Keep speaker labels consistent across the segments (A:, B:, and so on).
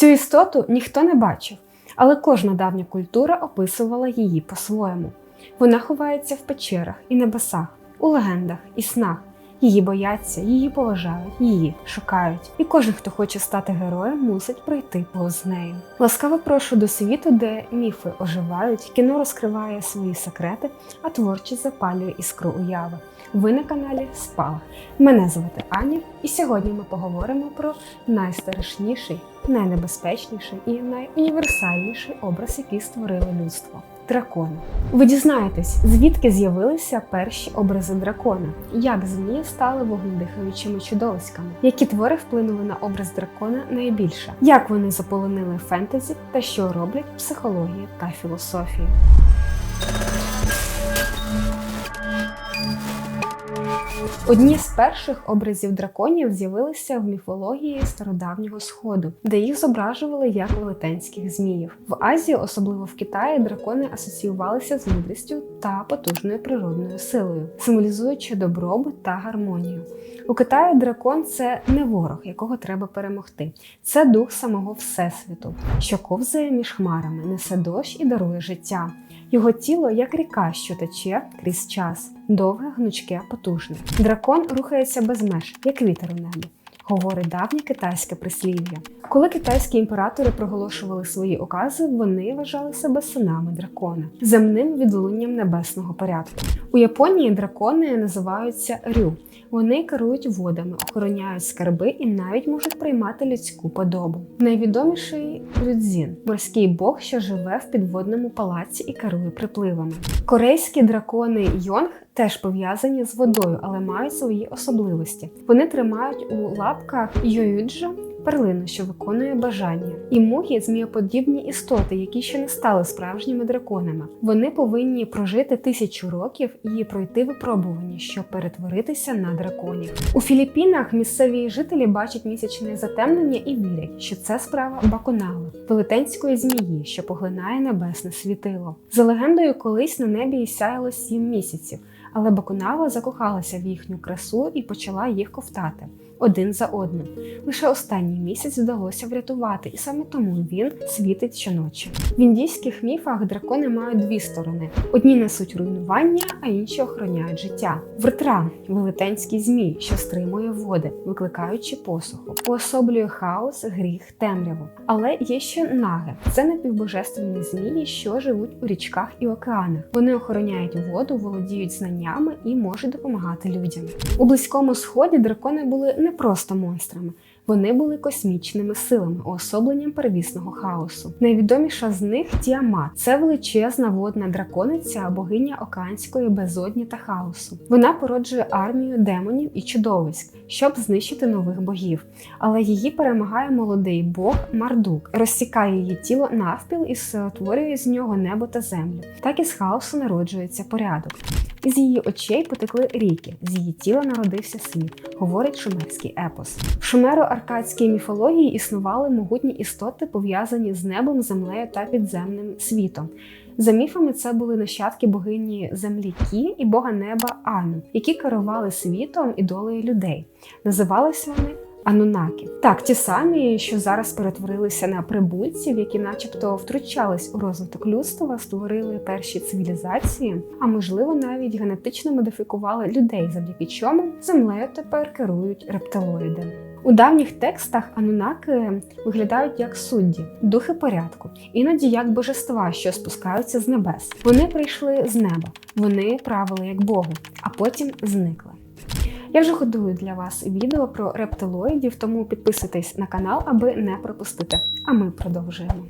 A: Цю істоту ніхто не бачив, але кожна давня культура описувала її по-своєму. Вона ховається в печерах і небесах, у легендах і снах. Її бояться, її поважають, її шукають. І кожен, хто хоче стати героєм, мусить пройти повз нею. Ласкаво прошу до світу, де міфи оживають, кіно розкриває свої секрети, а творчість запалює іскру уяви. Ви на каналі Спалах. Мене звати Аня, і сьогодні ми поговоримо про найстрашніший, найнебезпечніший і найуніверсальніший образ, який створило людство. Дракони. Ви дізнаєтесь, звідки з'явилися перші образи дракона, як змії стали вогнедихаючими чудовиськами, які твори вплинули на образ дракона найбільше, як вони заполонили фентезі та що роблять психологія та філософія. Одні з перших образів драконів з'явилися в міфології стародавнього сходу, де їх зображували як велетенських зміїв. В Азії, особливо в Китаї, дракони асоціювалися з мудрістю та потужною природною силою, символізуючи добробут та гармонію. У Китаї дракон це не ворог, якого треба перемогти. Це дух самого всесвіту, що ковзає між хмарами, несе дощ і дарує життя. Його тіло як ріка, що тече крізь час, довге, гнучке, потужне. Дракон рухається без меж, як вітер у небі. Говорить давнє китайське прислів'я. Коли китайські імператори проголошували свої окази, вони вважали себе синами дракона, земним відлунням небесного порядку. У Японії дракони називаються рю. Вони керують водами, охороняють скарби і навіть можуть приймати людську подобу. Найвідоміший Рюдзін морський бог, що живе в підводному палаці і керує припливами. Корейські дракони Йонг теж пов'язані з водою, але мають свої особливості. Вони тримають у лапках Йоюджа перлину, що виконує бажання. І мухи змієподібні істоти, які ще не стали справжніми драконами. Вони повинні прожити тисячу років і пройти випробування, щоб перетворитися на драконів. У Філіппінах місцеві жителі бачать місячне затемнення і вірять, що це справа бакунали, велетенської змії, що поглинає небесне світило. За легендою, колись на небі сяяло сім місяців. Але Бакунава закохалася в їхню красу і почала їх ковтати один за одним. Лише останній місяць вдалося врятувати, і саме тому він світить щоночі. В індійських міфах дракони мають дві сторони: одні несуть руйнування, а інші охороняють життя. Вртра велетенський змій, що стримує води, викликаючи посуху, уособлює хаос, гріх, темряву. Але є ще наги це напівбожественні змії, що живуть у річках і океанах. Вони охороняють воду, володіють знаннями і можуть допомагати людям. У близькому сході дракони були не просто монстрами. Вони були космічними силами, уособленням первісного хаосу. Найвідоміша з них Тіамат це величезна водна дракониця, богиня океанської безодні та хаосу. Вона породжує армію демонів і чудовиськ, щоб знищити нових богів. Але її перемагає молодий бог Мардук, розсікає її тіло навпіл і створює з нього небо та землю. Так із хаосу народжується порядок. Із її очей потекли ріки, з її тіла народився світ, говорить шумерський епос. В шумеро-аркадській міфології існували могутні істоти, пов'язані з небом, землею та підземним світом. За міфами, це були нащадки богині землі Кі і бога неба Ану, які керували світом і долею людей. Називалися вони Анунаки. Так, ті самі, що зараз перетворилися на прибульців, які, начебто, втручались у розвиток людства, створили перші цивілізації, а можливо, навіть генетично модифікували людей, завдяки чому землею тепер керують рептилоїди. У давніх текстах анунаки виглядають як судді, духи порядку, іноді як божества, що спускаються з небес. Вони прийшли з неба, вони правили як Богу, а потім зникли. Я вже готую для вас відео про рептилоїдів, тому підписуйтесь на канал, аби не пропустити. А ми продовжуємо.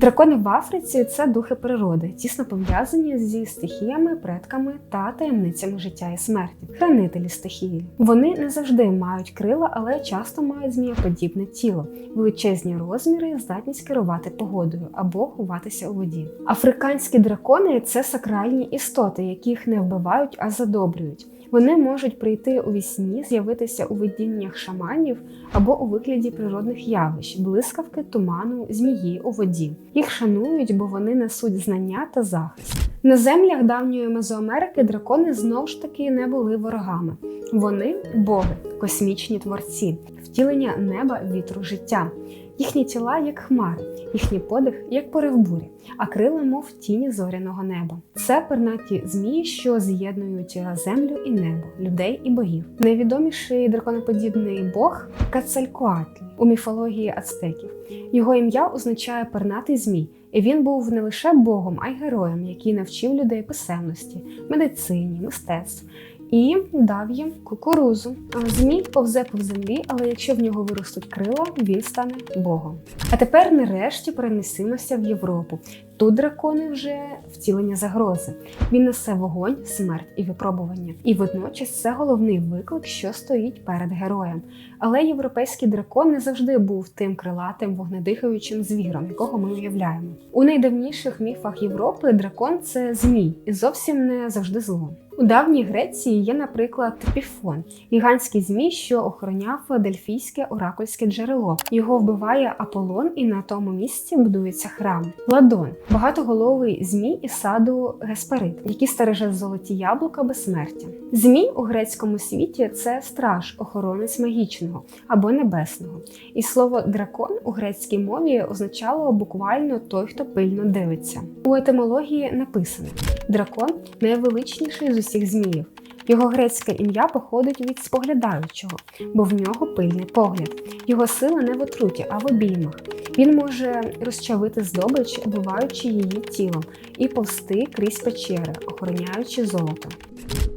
A: Дракони в Африці це духи природи, тісно пов'язані зі стихіями, предками та таємницями життя і смерті, хранителі стихії. Вони не завжди мають крила, але часто мають змієподібне тіло, величезні розміри, здатність керувати погодою або ховатися у воді. Африканські дракони це сакральні істоти, яких не вбивають, а задобрюють. Вони можуть прийти у вісні, з'явитися у видіннях шаманів або у вигляді природних явищ, блискавки, туману, змії у воді. Їх шанують, бо вони несуть знання та захист. На землях давньої Мезоамерики дракони знову ж таки не були ворогами. Вони боги, космічні творці, втілення неба, вітру життя. Їхні тіла як хмари, їхній подих як порив бурі, а крила, мов тіні зоряного неба. Це пернаті змії, що з'єднують землю і небо, людей і богів. Найвідоміший драконоподібний бог Кацалькоатль у міфології ацтеків. Його ім'я означає пернатий змій. І він був не лише богом, а й героєм, який навчив людей писемності, медицині, мистецтв і дав їм кукурузу. Змій повзе по землі, але якщо в нього виростуть крила, він стане богом. А тепер нарешті перенесемося в Європу. Тут дракони вже втілення загрози. Він несе вогонь, смерть і випробування. І водночас це головний виклик, що стоїть перед героєм. Але європейський дракон не завжди був тим крилатим вогнедихаючим звіром, якого ми уявляємо. У найдавніших міфах Європи дракон це змій, і зовсім не завжди зло. У давній Греції є, наприклад, Піфон, гігантський змій, що охороняв Дельфійське оракульське джерело. Його вбиває Аполлон, і на тому місці будується храм. Ладон багатоголовий змій із саду Гесперид, який стереже золоті яблука безсмертя. Змій у грецькому світі це страж, охоронець магічного або небесного. І слово дракон у грецькій мові означало буквально той, хто пильно дивиться. У етимології написано: дракон найвеличніший з усіх зміїв. Його грецьке ім'я походить від споглядаючого, бо в нього пильний погляд. Його сила не в отруті, а в обіймах. Він може розчавити здобич, оббиваючи її тілом, і повсти крізь печери, охороняючи золото.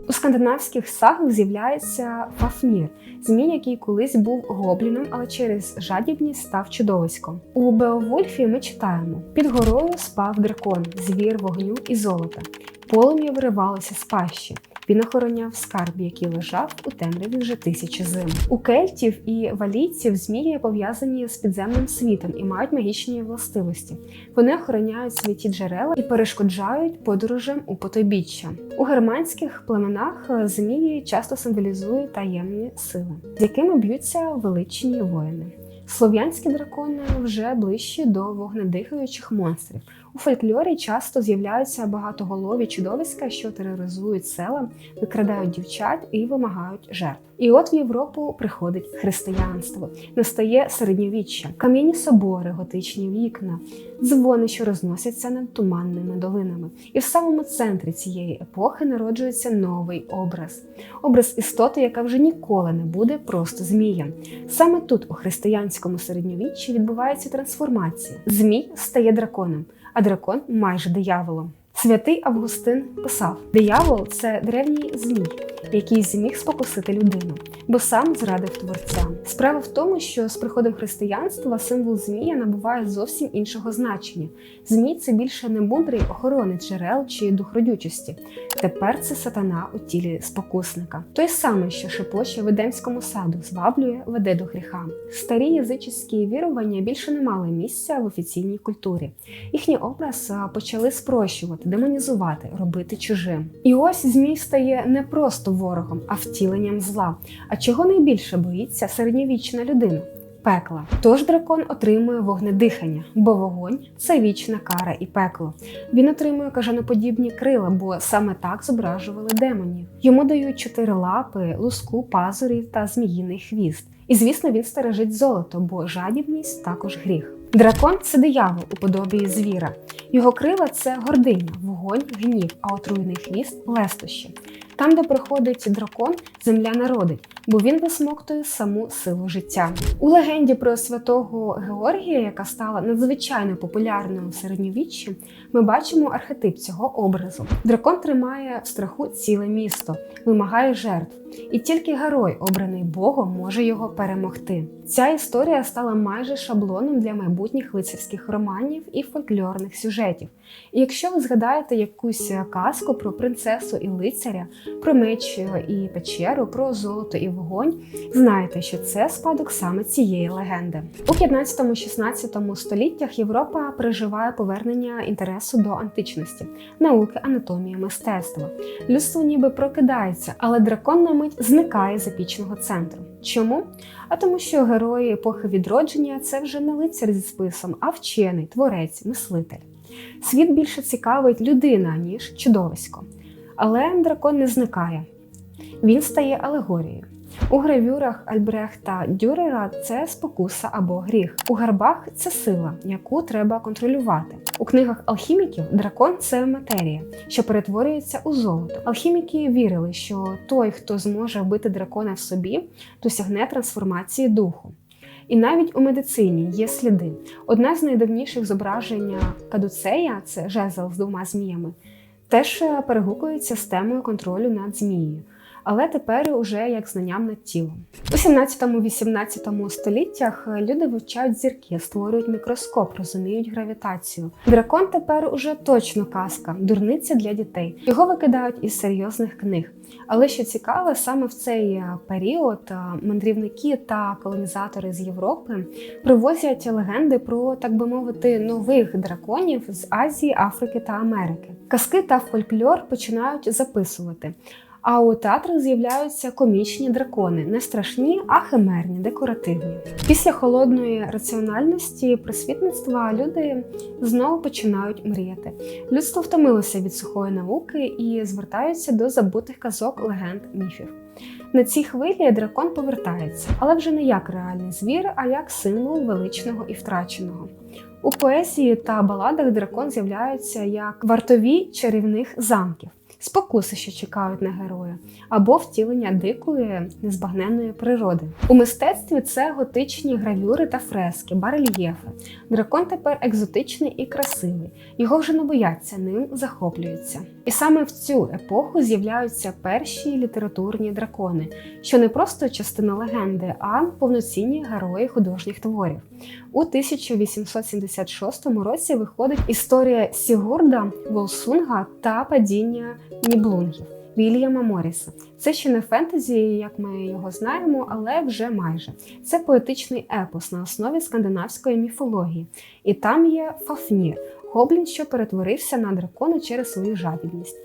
A: У скандинавських сагах з'являється Фафнір, змій, який колись був гобліном, але через жадібність став чудовиськом. У Беовульфі ми читаємо: під горою спав дракон, звір вогню і золота. Полум'я виривалося з пащі. Він охороняв скарб, який лежав у темряві вже тисячі зим. У кельтів і валійців змії пов'язані з підземним світом і мають магічні властивості. Вони охороняють святі джерела і перешкоджають подорожам у потойбіччя. У германських племенах змії часто символізують таємні сили, з якими б'ються величні воїни. Слов'янські дракони вже ближчі до вогнедихаючих монстрів. У фольклорі часто з'являються багатоголові чудовиська, що тероризують села, викрадають дівчат і вимагають жертв. І от в Європу приходить християнство, настає середньовіччя, кам'яні собори, готичні вікна, дзвони, що розносяться над туманними долинами. І в самому центрі цієї епохи народжується новий образ образ істоти, яка вже ніколи не буде просто змієм. Саме тут, у християнському середньовіччі, відбувається трансформація. Змій стає драконом а дракон майже дияволом. Святий Августин писав: диявол це древній змій, який зміг спокусити людину, бо сам зрадив творця. Справа в тому, що з приходом християнства символ змія набуває зовсім іншого значення. Змій це більше не мудрий охоронець джерел чи дух родючості. Тепер це сатана у тілі спокусника. Той самий, що шепоче в Едемському саду, зваблює, веде до гріха. Старі язичські вірування більше не мали місця в офіційній культурі. Їхній образ почали спрощувати, демонізувати, робити чужим. І ось змій стає не просто ворогом, а втіленням зла. А чого найбільше боїться середньовічна людина? Пекла. Тож дракон отримує вогнедихання, бо вогонь це вічна кара і пекло. Він отримує кажаноподібні крила, бо саме так зображували демонів. Йому дають чотири лапи, луску, пазурі та зміїний хвіст. І звісно, він стережить золото, бо жадібність також гріх. Дракон це диявол у подобі звіра. Його крила це гординя, вогонь, гнів, а отруйний хвіст лестощі. Там, де проходить дракон, земля народить, бо він висмоктує саму силу життя. У легенді про святого Георгія, яка стала надзвичайно популярною у середньовіччі, ми бачимо архетип цього образу. Дракон тримає в страху ціле місто, вимагає жертв, і тільки герой, обраний Богом, може його перемогти. Ця історія стала майже шаблоном для майбутніх лицарських романів і фольклорних сюжетів. І якщо ви згадаєте якусь казку про принцесу і лицаря, про меч і печеру, про золото і вогонь, знайте, що це спадок саме цієї легенди. У 15-16 століттях Європа переживає повернення інтересу до античності, науки, анатомії, мистецтва. Людство ніби прокидається, але дракон на мить зникає з епічного центру. Чому? А тому, що герої епохи відродження це вже не лицар зі списом, а вчений, творець, мислитель. Світ більше цікавить людина, ніж чудовисько. Але дракон не зникає, він стає алегорією. У гравюрах Альбрехта Дюрера це спокуса або гріх. У гарбах це сила, яку треба контролювати. У книгах алхіміків дракон це матерія, що перетворюється у золото. Алхіміки вірили, що той, хто зможе вбити дракона в собі, досягне трансформації духу. І навіть у медицині є сліди. Одне з найдавніших зображень кадуцея це жезл з двома зміями, теж перегукується з темою контролю над змією. Але тепер уже як знанням над тілом. У 17-18 століттях люди вивчають зірки, створюють мікроскоп, розуміють гравітацію. Дракон тепер уже точно казка, дурниця для дітей. Його викидають із серйозних книг. Але що цікаве, саме в цей період мандрівники та колонізатори з Європи привозять легенди про, так би мовити, нових драконів з Азії, Африки та Америки. Казки та фольклор починають записувати. А у театрах з'являються комічні дракони, не страшні, а химерні, декоративні. Після холодної раціональності просвітництва люди знову починають мріяти. Людство втомилося від сухої науки і звертаються до забутих казок, легенд, міфів. На цій хвилі дракон повертається, але вже не як реальний звір, а як символ величного і втраченого. У поезії та баладах дракон з'являється як вартові чарівних замків спокуси, що чекають на героя, або втілення дикої незбагненної природи. У мистецтві це готичні гравюри та фрески, барельєфи. Дракон тепер екзотичний і красивий. Його вже не бояться, ним захоплюються. І саме в цю епоху з'являються перші літературні дракони, що не просто частина легенди, а повноцінні герої художніх творів. У 1876 році виходить історія Сігурда, Волсунга та падіння Ніблунгів. Вільяма Моріса. Це ще не фентезі, як ми його знаємо, але вже майже. Це поетичний епос на основі скандинавської міфології. І там є Фафнір, гоблін, що перетворився на дракона через свою жадібність.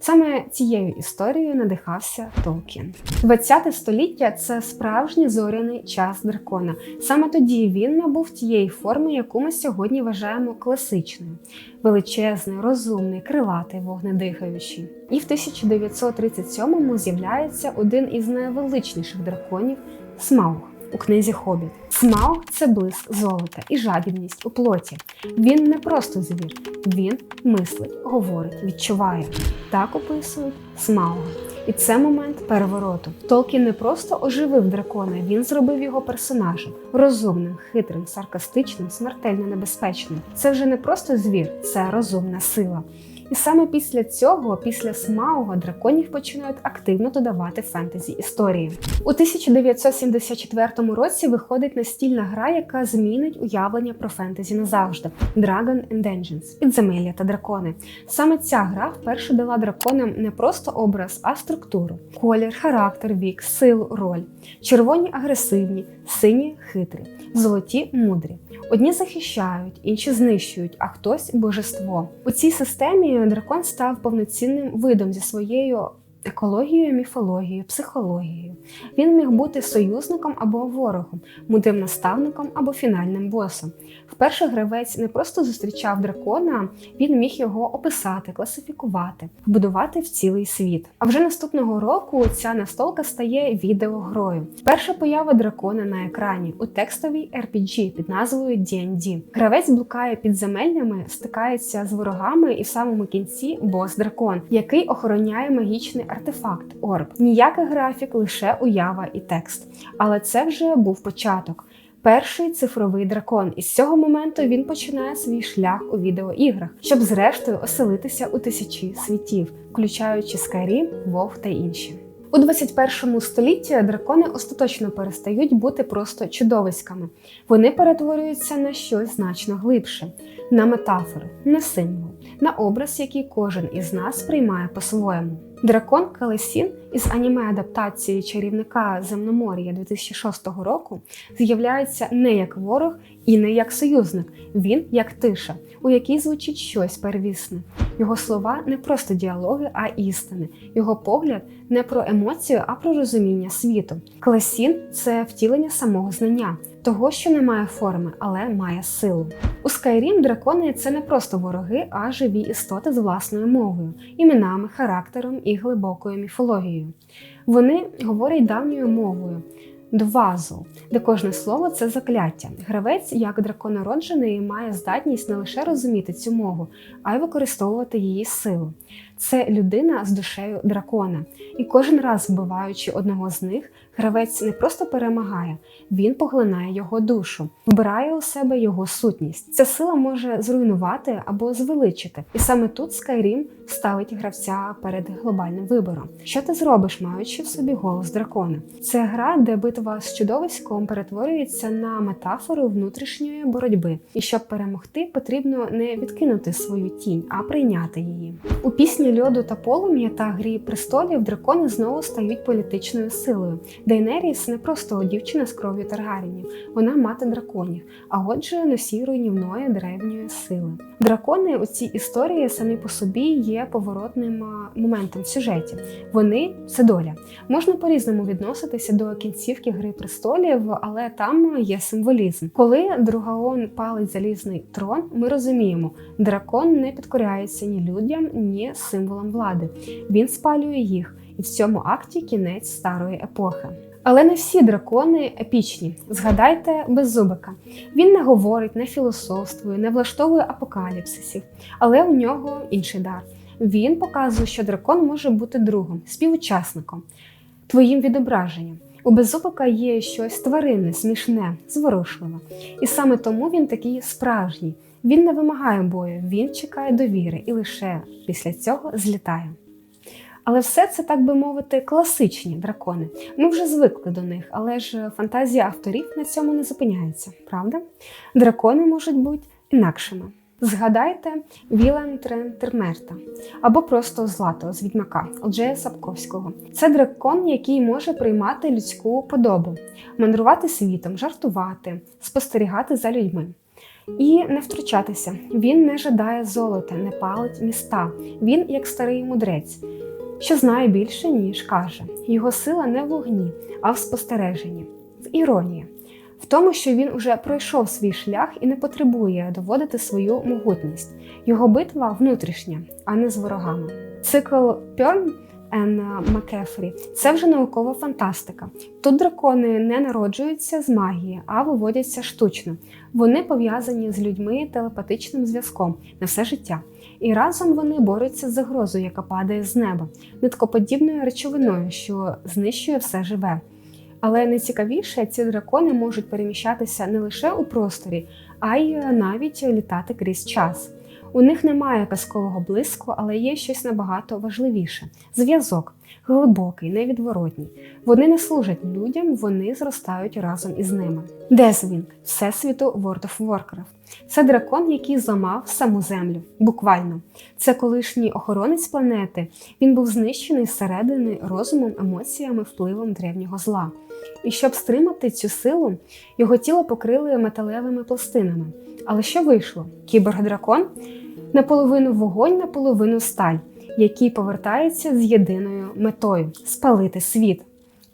A: Саме цією історією надихався Толкін. 20 століття це справжній зоряний час дракона. Саме тоді він набув тієї форми, яку ми сьогодні вважаємо класичною: величезний, розумний, крилатий, вогнедихаючий. І в 1937-му з'являється один із найвеличніших драконів Смауг у книзі Хобіт. Смауг це блиск золота і жадібність у плоті. Він не просто звір, він мислить, говорить, відчуває. Так описують Смауга. І це момент перевороту. Толкін не просто оживив дракона, він зробив його персонажем розумним, хитрим, саркастичним, смертельно небезпечним. Це вже не просто звір, це розумна сила. І саме після цього, після Смауга, драконів починають активно додавати фентезі історії. У 1974 році виходить настільна гра, яка змінить уявлення про фентезі назавжди: Dragon and Dungeons – підземелля та дракони. Саме ця гра вперше дала драконам не просто образ, а структуру, колір, характер, вік, силу, роль. Червоні агресивні, сині хитрі, золоті мудрі. Одні захищають, інші знищують, а хтось божество. У цій системі дракон став повноцінним видом зі своєю екологією, міфологією, психологією. Він міг бути союзником або ворогом, мудрим наставником або фінальним босом. Вперше гравець не просто зустрічав дракона, він міг його описати, класифікувати, вбудувати в цілий світ. А вже наступного року ця настолка стає відеогрою. Перша поява дракона на екрані у текстовій RPG під назвою D&D. Гравець блукає підземельнями, стикається з ворогами і в самому кінці бос дракон, який охороняє магічний артефакт Орб. Ніякий графік, лише уява і текст. Але це вже був початок. Перший цифровий дракон, і з цього моменту він починає свій шлях у відеоіграх, щоб зрештою оселитися у тисячі світів, включаючи Skyrim, WoW та інші. У 21 столітті дракони остаточно перестають бути просто чудовиськами. Вони перетворюються на щось значно глибше, на метафори, на символ, на образ, який кожен із нас приймає по-своєму. Дракон Калесін із аніме адаптації чарівника Земномор'я 2006 року з'являється не як ворог і не як союзник. Він як тиша, у якій звучить щось первісне. Його слова не просто діалоги, а істини. Його погляд не про емоцію, а про розуміння світу. Класін це втілення самого знання, того, що не має форми, але має силу. У Skyrim дракони це не просто вороги, а живі істоти з власною мовою, іменами, характером і глибокою міфологією. Вони говорять давньою мовою. Двазу, де кожне слово це закляття. Гравець, як драконароджений, має здатність не лише розуміти цю мову, а й використовувати її силу. Це людина з душею дракона, і кожен раз, вбиваючи одного з них, гравець не просто перемагає, він поглинає його душу, вбирає у себе його сутність. Ця сила може зруйнувати або звеличити. І саме тут Skyrim ставить гравця перед глобальним вибором. Що ти зробиш, маючи в собі голос дракона? Це гра, де битва з чудовиськом перетворюється на метафору внутрішньої боротьби. І щоб перемогти, потрібно не відкинути свою тінь, а прийняти її. У пісні льоду та полум'я та грі престолів дракони знову стають політичною силою. Дейнеріс не просто дівчина з кров'ю Таргарінів, вона мати драконів, а отже, носій руйнівної древньої сили. Дракони у цій історії самі по собі є поворотним моментом в сюжеті. Вони це доля. Можна по-різному відноситися до кінцівки Гри престолів, але там є символізм. Коли Другаон палить залізний трон, ми розуміємо, дракон не підкоряється ні людям, ні символам влади. Він спалює їх, і в цьому акті кінець старої епохи. Але не всі дракони епічні. Згадайте беззубика. Він не говорить, не філософствує, не влаштовує апокаліпсисів, але у нього інший дар. Він показує, що дракон може бути другом, співучасником, твоїм відображенням. У беззубика є щось тваринне, смішне, зворушливе. І саме тому він такий справжній. Він не вимагає бою, він чекає довіри і лише після цього злітає. Але все це, так би мовити, класичні дракони. Ми вже звикли до них, але ж фантазія авторів на цьому не зупиняється, правда? Дракони можуть бути інакшими. Згадайте Вілан Трентермерта або просто Злато з відьмака Олджея Сапковського. Це дракон, який може приймати людську подобу, мандрувати світом, жартувати, спостерігати за людьми. І не втручатися. Він не жадає золота, не палить міста. Він як старий мудрець, що знає більше, ніж каже. Його сила не в вогні, а в спостереженні, в іронії, в тому, що він уже пройшов свій шлях і не потребує доводити свою могутність. Його битва внутрішня, а не з ворогами. Цикл Пьорн Енна Макефрі це вже наукова фантастика. Тут дракони не народжуються з магії, а виводяться штучно. Вони пов'язані з людьми телепатичним зв'язком на все життя. І разом вони борються з загрозою, яка падає з неба, ниткоподібною речовиною, що знищує все живе. Але найцікавіше, ці дракони можуть переміщатися не лише у просторі, а й навіть літати крізь час. У них немає казкового блиску, але є щось набагато важливіше зв'язок, глибокий, невідворотній. Вони не служать людям, вони зростають разом із ними. Дезвінг всесвіту World of Warcraft. Це дракон, який зламав саму землю. Буквально. Це колишній охоронець планети. Він був знищений зсередини розумом, емоціями, впливом древнього зла. І щоб стримати цю силу, його тіло покрили металевими пластинами. Але що вийшло? Кіборг-дракон наполовину вогонь, наполовину сталь, який повертається з єдиною метою спалити світ.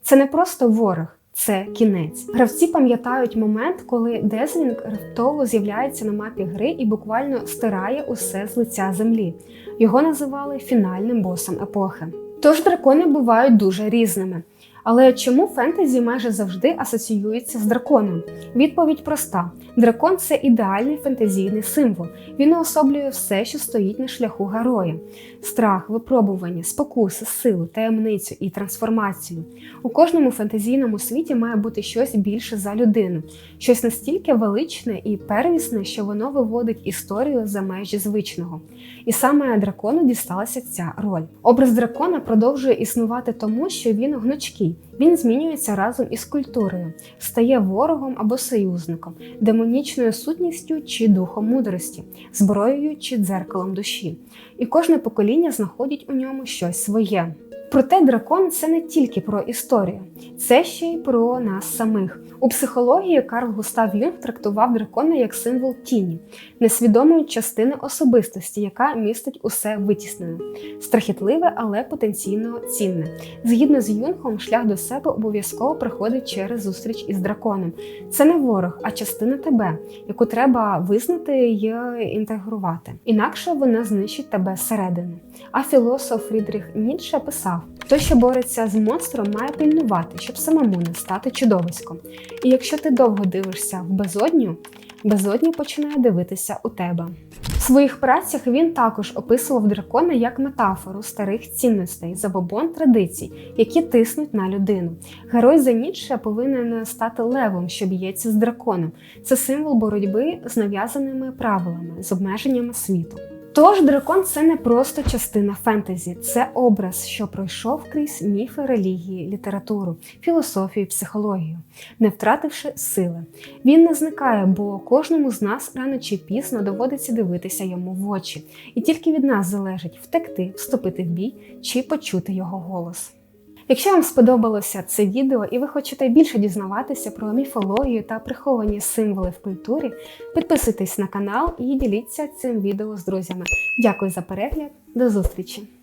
A: Це не просто ворог. Це кінець. Гравці пам'ятають момент, коли Дезвінг раптово з'являється на мапі гри і буквально стирає усе з лиця землі. Його називали фінальним босом епохи. Тож дракони бувають дуже різними. Але чому фентезі майже завжди асоціюється з драконом? Відповідь проста: дракон це ідеальний фентезійний символ. Він уособлює все, що стоїть на шляху героя: страх, випробування, спокуси, силу, таємницю і трансформацію. У кожному фентезійному світі має бути щось більше за людину, щось настільки величне і первісне, що воно виводить історію за межі звичного. І саме дракону дісталася ця роль. Образ дракона продовжує існувати тому, що він гнучкий. Він змінюється разом із культурою, стає ворогом або союзником, демонічною сутністю чи духом мудрості, зброєю чи дзеркалом душі. І кожне покоління знаходить у ньому щось своє. Проте дракон це не тільки про історію, це ще й про нас самих. У психології Карл Густав Юнг трактував дракона як символ тіні, несвідомої частини особистості, яка містить усе витіснене, страхітливе, але потенційно цінне. Згідно з Юнгом, шлях до себе обов'язково проходить через зустріч із драконом. Це не ворог, а частина тебе, яку треба визнати й інтегрувати. Інакше вона знищить тебе зсередини. А філософ Фрідріх Ніцше писав: той, що бореться з монстром, має пильнувати, щоб самому не стати чудовиськом. І якщо ти довго дивишся в безодню, безодня починає дивитися у тебе. В своїх працях він також описував дракона як метафору старих цінностей, забобон традицій, які тиснуть на людину. Герой за Ніцше повинен стати левом, що б'ється з драконом. Це символ боротьби з нав'язаними правилами, з обмеженнями світу. Тож дракон це не просто частина фентезі, це образ, що пройшов крізь міфи релігії, літературу, філософію, психологію, не втративши сили. Він не зникає, бо кожному з нас рано чи пізно доводиться дивитися йому в очі, і тільки від нас залежить втекти, вступити в бій чи почути його голос. Якщо вам сподобалося це відео і ви хочете більше дізнаватися про міфологію та приховані символи в культурі, підписуйтесь на канал і діліться цим відео з друзями. Дякую за перегляд, до зустрічі!